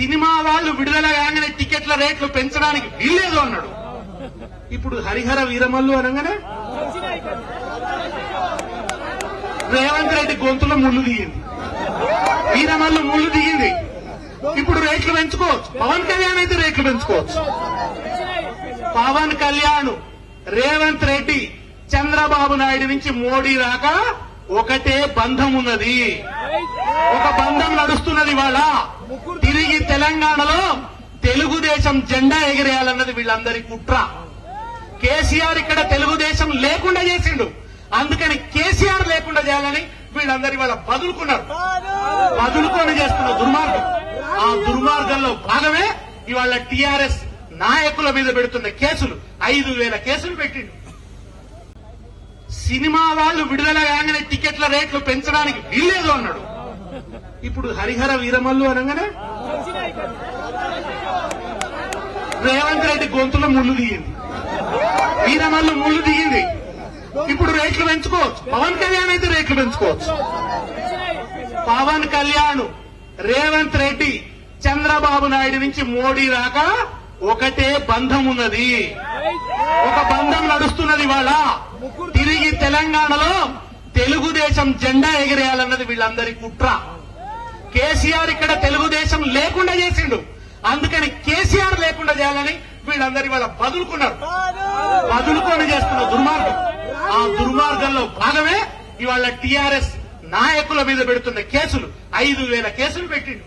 Cinema వాళ్ళు విడుదల కాగానే టికెట్ల రేట్లు పెంచడానికి వీల్లేదు అన్నాడు. ఇప్పుడు హరిహర వీరమల్లు అనగానే? రేవంత్ రెడ్డి గొంతులో ముళ్ళు దిగింది వీరమల్లు ముళ్ళు దిగింది ఇప్పుడు రేట్లు పెంచుకోవచ్చు. పవన్ కళ్యాణ్ అయితే రేట్లు పెంచుకోవచ్చు. పవన్ కళ్యాణ్ రేవంత్ రెడ్డి చంద్రబాబు నాయుడు నుంచి మోడీ దాకా ఒకటే బంధం ఉన్నది. ఒక బంధం నడుస్తున్నది వాళ్ళ తిరిగి తెలంగాణలో తెలుగుదేశం జెండా ఎగిరేయాలన్నది వీళ్ళందరి కుట్ర. కేసీఆర్ ఇక్కడ తెలుగుదేశం లేకుండా చేసిండు. అందుకని కేసీఆర్ లేకుండా చేయాలని వీళ్ళందరి వాళ్ళ బదులుకున్నారు బదులుకొని చేస్తున్న దుర్మార్గం. ఆ దుర్మార్గంలో భాగమే ఇవాళ టిఆర్ఎస్ నాయకుల మీద పెడుతున్న కేసులు. ఐదు వేల కేసులు పెట్టిండు. సినిమా వాళ్ళు విడుదల కాగానే టికెట్ల రేట్లు పెంచడానికి వీల్లేదు అన్నాడు. ఇప్పుడు హరిహర వీరమల్లు అనగానే? రేవంత్ రెడ్డి గొంతులో ముళ్ళు దిగింది వీరమల్లు ముళ్ళు దిగింది ఇప్పుడు రేట్లు పెంచుకోవచ్చు. పవన్ కళ్యాణ్ అయితే రేట్లు పెంచుకోవచ్చు. పవన్ కళ్యాణ్ రేవంత్ రెడ్డి చంద్రబాబు నాయుడు నుంచి మోడీ దాకా ఒకటే బంధం ఉన్నది. ఒక బంధం నడుస్తున్నది వాళ్ళ తిరిగి తెలంగాణలో తెలుగుదేశం జెండా ఎగిరేయాలన్నది వీళ్ళందరి కుట్ర. కేసీఆర్ ఇక్కడ తెలుగుదేశం లేకుండా చేసిండు. అందుకని కేసీఆర్ లేకుండా చేయాలని వీళ్ళందరి వాళ్ళ బదులుకున్నారు. బదులుకొని చేస్తున్న దుర్మార్గం. ఆ దుర్మార్గంలో భాగమే ఇవాళ టిఆర్ఎస్ నాయకుల మీద పెడుతున్న కేసులు. ఐదు వేల కేసులు పెట్టిండు.